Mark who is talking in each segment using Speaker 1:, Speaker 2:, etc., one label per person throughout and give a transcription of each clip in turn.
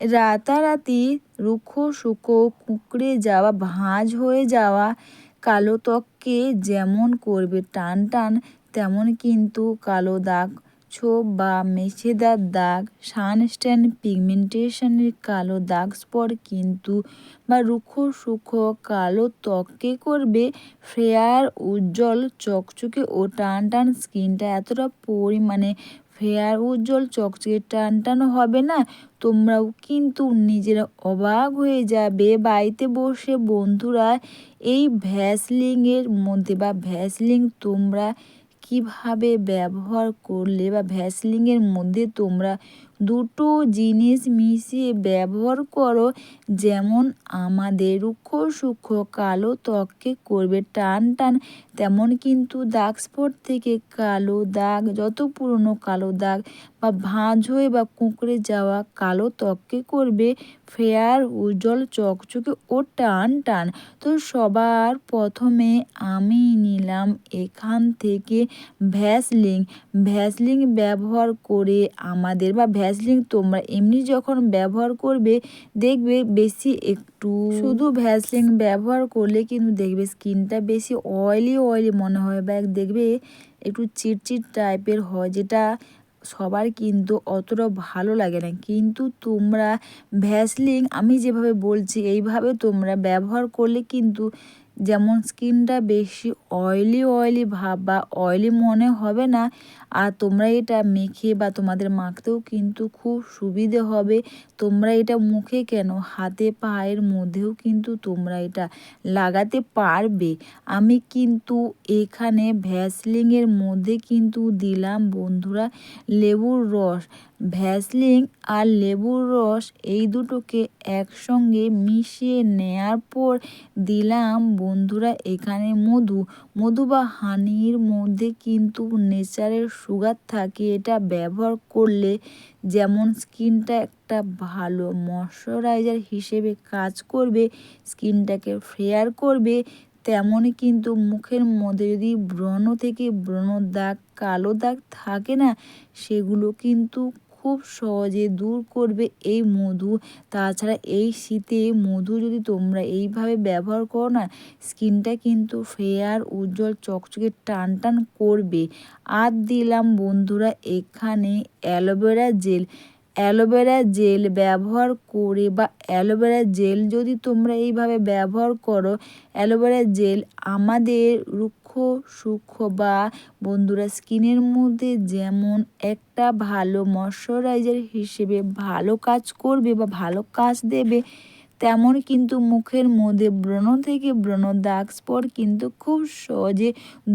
Speaker 1: রাতারাতি রুক্ষ শুষ্ক কুঁকড়ে যাওয়া, ভাঁজ হয়ে যাওয়া, কালো ত্বককে যেমন করবে টান টান, তেমন কিন্তু কালো দাগ, ছোপ বা মেছেদার দাগ, সানস্ট্যান্ড পিগমেন্টেশনের কালো দাগ স্পট কিন্তু, বা রুক্ষ সূক্ষ্ম কালো ত্বককে করবে ফেয়ার উজ্জ্বল, চকচকে ও টান টান স্কিনটা এতটা পরিমাণে ফেয়ার উজ্জ্বল চকচকে টান টান হবে না। তোমরাও কিন্তু নিজেরা অবাক হয়ে যাবে। বাড়িতে বসে বন্ধুরা এই ভ্যাসলিংয়ের মধ্যে বা ভ্যাসলিং তোমরা কীভাবে ব্যবহার করলে বা ভ্যাসলিংয়ের মধ্যে তোমরা দুটো জিনিস মিশিয়ে ব্যবহার করো। যেমন আমাদের রুক্ষ, সূক্ষ্ম, কালো ত্বককে করবে টান টান। তেমন কিন্তু দাগ স্পট থেকে কালো দাগ, যত পুরনো কালো দাগ বা ভাঁজ হয়ে বা কুঁকড়ে যাওয়া কালো ত্বককে করবে ফেয়ার উজ্জ্বল চকচকে ও টান টান। তো সবার প্রথমে আমি নিলাম এখান থেকে ভ্যাসলিং ভ্যাসলিং ব্যবহার করে আমাদের বা ভ্যাসলিং তোমরা এমনি যখন ব্যবহার করবে, দেখবে বেশি একটু শুধু ভ্যাসলিং ব্যবহার করলে কিন্তু দেখবে স্কিনটা বেশি অয়েলি অয়েলি মনে হয় বা দেখবে একটু চিটচিট টাইপের হয়, যেটা সবার কিন্তু অতটা ভালো লাগে না। কিন্তু তোমরা ভ্যাসলিন, আমি যেভাবে বলছি, এইভাবে তোমরা ব্যবহার করলে কিন্তু যেমন স্কিনটা বেশি অয়েলি অয়েলি ভাব বা অয়েলি মনে হবে না, আর তোমরা এটা মেখে বা তোমাদের মাখতেও কিন্তু খুব সুবিধে হবে। তোমরা এটা মুখে কেন? হাতে পায়ের মধ্যেও কিন্তু তোমরা এটা লাগাতে পারবে। আমি কিন্তু এখানে ভ্যাসলিংয়ের মধ্যে কিন্তু দিলাম বন্ধুরা লেবুর রস। ভ্যাসলিং আর লেবুর রস এই দুটোকে একসঙ্গে মিশিয়ে নেয়ার পর দিলাম, বন্ধুরা, এখানে মধু। মধু বা হানির মধ্যে কিন্তু নেচারের সুগার থাকে, এটা ব্যবহার করলে যেমন স্কিনটা একটা ভালো ময়শ্চারাইজার হিসেবে কাজ করবে, স্কিনটাকে ফেয়ার করবে, তেমনই কিন্তু মুখের মধ্যে যদি ব্রণ থেকে ব্রণ দাগ, কালো দাগ থাকে না, সেগুলো কিন্তু খুব সহজে দূর করবে এই মধু। তাছাড়া এই শীতে মধু যদি তোমরা এইভাবে ব্যবহার করো না, স্কিনটা কিন্তু ফেয়ার, উজ্জ্বল, চকচকে টান টান করবে। আর দিলাম বন্ধুরা এখানে অ্যালোভেরা জেল। অ্যালোভেরা জেল ব্যবহার করে বা অ্যালোভেরা জেল যদি তোমরা এইভাবে ব্যবহার করো, অ্যালোভেরা জেল আমাদের রুক্ষ সূক্ষ্ম বা বন্ধুরা স্কিনের মধ্যে যেমন একটা ভালো ময়শ্চারাইজার হিসেবে ভালো কাজ করবে বা ভালো কাজ দেবে তেমন কিন্তু মুখের মধ্যে ব্রণ থেকে ব্রণ দাগ স্পট কিন্তু খুব সহজে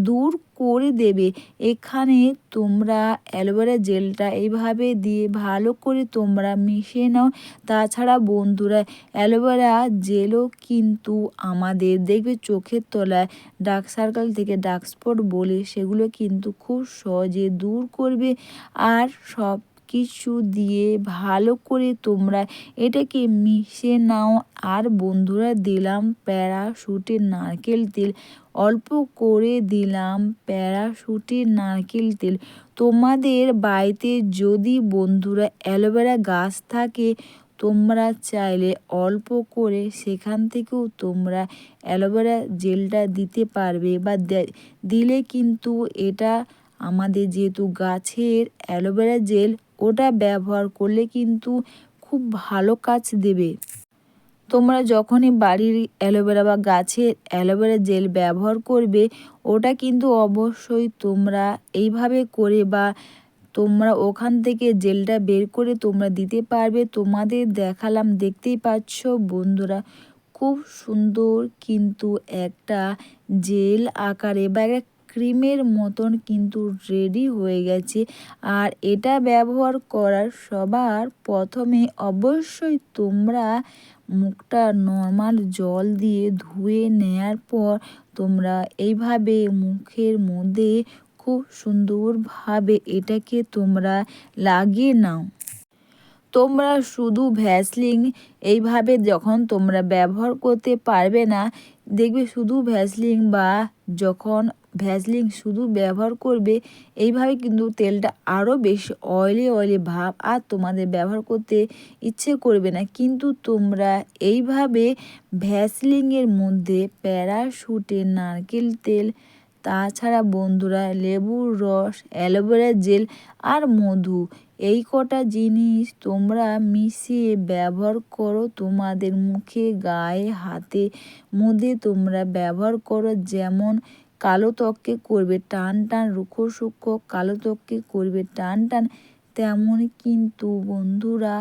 Speaker 1: দূর করে দেবে। এখানে তোমরা অ্যালোভেরা জেলটা এইভাবে দিয়ে ভালো করে তোমরা মিশিয়ে নাও। তাছাড়া বন্ধুরা, অ্যালোভেরা জেলও কিন্তু আমাদের দেখবে চোখের তলায় ডার্ক সার্কেল থেকে ডার্ক স্পট বলে সেগুলো কিন্তু খুব সহজে দূর করবে। আর সব কিছু দিয়ে ভালো করে তোমরা এটাকে মিশে নাও। আর বন্ধুরা, দিলাম প্যারাশুটের নারকেল তেল। অল্প করে দিলাম প্যারাশুটের নারকেল তেল। তোমাদের বাড়িতে যদি বন্ধুরা অ্যালোভেরা গাছ থাকে, তোমরা চাইলে অল্প করে সেখান থেকেও তোমরা অ্যালোভেরা জেলটা দিতে পারবে। বা দিলে কিন্তু এটা আমাদের যেহেতু গাছের অ্যালোভেরা জেল ওটা ব্যবহার করলে কিন্তু খুব ভালো কাজ দেবে। তোমরা যখনই বাড়ির অ্যালোভেরা বা গাছের অ্যালোভেরা জেল ব্যবহার করবে, ওটা কিন্তু অবশ্যই তোমরা এইভাবে করে বা তোমরা ওখান থেকে জেলটা বের করে তোমরা দিতে পারবে। তোমাদের দেখালাম, দেখতেই পাচ্ছ বন্ধুরা, খুব সুন্দর কিন্তু একটা জেল আকারে বা ক্রিমের মতন কিন্তু রেডি হয়ে গেছে। আর এটা ব্যবহার করার সবার প্রথমে অবশ্যই তোমরা মুখটা নর্মাল জল দিয়ে ধুয়ে নেয়ার পর তোমরা এইভাবে মুখের মধ্যে খুব সুন্দরভাবে এটাকে তোমরা লাগিয়ে নাও। তোমরা শুধু ভ্যাসলিন এইভাবে যখন তোমরা ব্যবহার করতে পারবে না দেখবে শুধু ভ্যাসলিন বা যখন ভ্যাসলিন শুধু ব্যবহার করবে, এইভাবে কিন্তু তেলটা আরও বেশি অয়েলি অয়েলি ভাব আর তোমাদের ব্যবহার করতে ইচ্ছে করবে না। কিন্তু তোমরা এইভাবে ভ্যাসলিনের মধ্যে প্যারাশুটের নারকেল তেল, তাছাড়া বন্ধুরা লেবুর রস অ্যালোভেরা জেল আর মধু এই কটা জিনিস তোমরা মিশিয়ে ব্যবহার করো তোমাদের মুখে, গায়ে, হাতে মধ্যে তোমরা ব্যবহার করো। যেমন কালো ত্বককে করবে টান টান, রুক্ষ সূক্ষ্ম কালো ত্বককে করবে টান টান, তেমন কিন্তু বন্ধুরা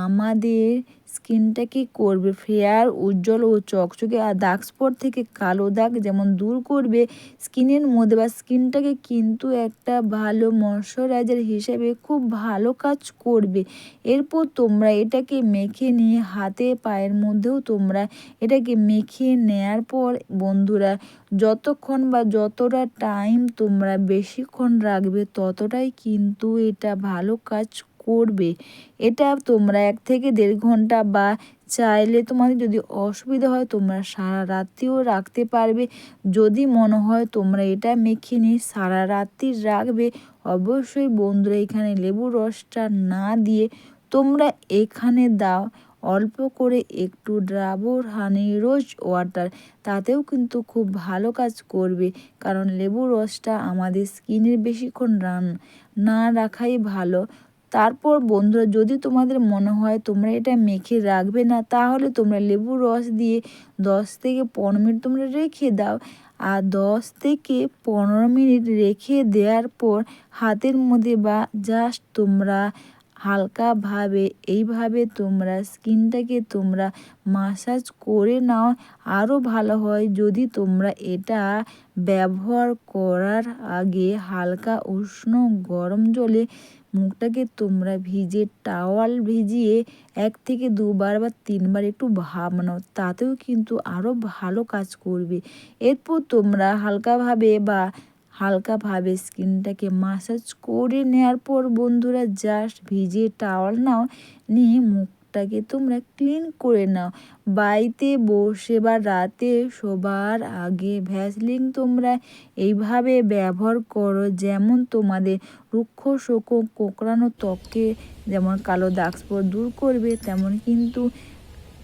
Speaker 1: আমাদের স্কিনটাকে করবে? ফেয়ার, উজ্জ্বল ও চকচকে আর দাগ স্পট থেকে কালো দাগ যেমন দূর করবে স্কিনের মধ্যে বা স্কিনটাকে কিন্তু একটা ভালো ময়শ্চারাইজার হিসেবে খুব ভালো কাজ করবে। এরপর তোমরা এটাকে মেখে নিয়ে হাতে পায়ের মধ্যেও তোমরা এটাকে মেখে নেয়ার পর বন্ধুরা যতক্ষণ বা যতটা টাইম তোমরা বেশিক্ষণ রাখবে ততটাই কিন্তু এটা ভালো কাজ করবে। এটা তোমরা এক থেকে দেড় ঘণ্টা বা চাইলে তোমাদের যদি অসুবিধা হয়, তোমরা সারা রাত্রিও রাখতে পারবে। যদি মনে হয় তোমরা এটা মেখে নিয়ে সারা রাত্রি রাখবে, অবশ্যই বন্ধুরা এখানে লেবুর রসটা না দিয়ে তোমরা এখানে দাও। অল্প করে একটু ড্রাবর হানি রোজ ওয়াটার, তাতেও কিন্তু খুব ভালো কাজ করবে। কারণ লেবুর রসটা আমাদের স্কিনের বেশিক্ষণ রান, না রাখাই ভালো। তারপর বন্ধুরা, যদি তোমাদের মনে হয় তোমরা এটা মেখে রাখবে না, তাহলে তোমরা লেবুর রস দিয়ে দশ থেকে পনেরো মিনিট তোমরা রেখে দাও। আর দশ থেকে পনেরো মিনিট রেখে দেওয়ার পর হাতের মধ্যে বা জাস্ট তোমরা হালকাভাবে, এইভাবে তোমরা স্কিনটাকে তোমরা মাসাজ করে নাও আরও ভালো হয় যদি তোমরা এটা ব্যবহার করার আগে হালকা উষ্ণ গরম জলে মুখটাকে তোমরা ভিজে টাওয়াল ভিজিয়ে এক থেকে দুবার বা তিনবার একটু ভাব নাও, তাতেও কিন্তু আরও ভালো কাজ করবে। এরপর তোমরা হালকাভাবে বা হালকাভাবে স্কিনটাকে মাসাজ করে নেওয়ার পর বন্ধুরা জাস্ট ভিজে টাওয়াল নাও, নিয়ে মুখটাকে তোমরা ক্লিন করে নাও। বাড়িতে বসে বা রাতে সবার আগে ভ্যাসলিন তোমরা এইভাবে ব্যবহার করো, যেমন তোমাদের রুক্ষ, শোক, কোঁকড়ানো ত্বকে যেমন কালো দাগ দূর করবে, তেমন কিন্তু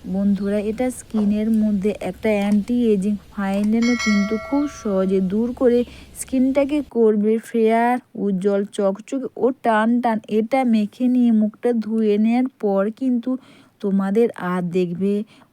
Speaker 1: বন্ধুরা, এটা স্কিনের মধ্যে একটা অ্যান্টি এজিং ফাইনালও কিন্তু খুব সহজে দূর করে স্কিনটাকে করবে ফেয়ার উজ্জ্বল, চকচকে ও টান টান এটা মেখে নিয়ে মুখটা ধুয়ে নেওয়ার পর কিন্তু তোমাদের আর দেখবে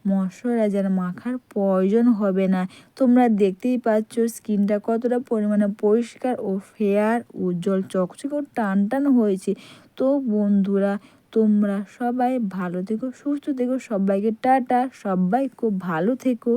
Speaker 1: ময়শ্চারাইজার মাখার প্রয়োজন হবে না। তোমরা দেখতেই পাচ্ছ স্কিনটা কতটা পরিমাণে পরিষ্কার ও ফেয়ার উজ্জ্বল, চকচকে ও টান টান হয়েছে। তো বন্ধুরা তোমরা সবাই ভালো থেকো সুস্থ থেকো সবাইকে টাটা সবাই খুব ভালো থেকো।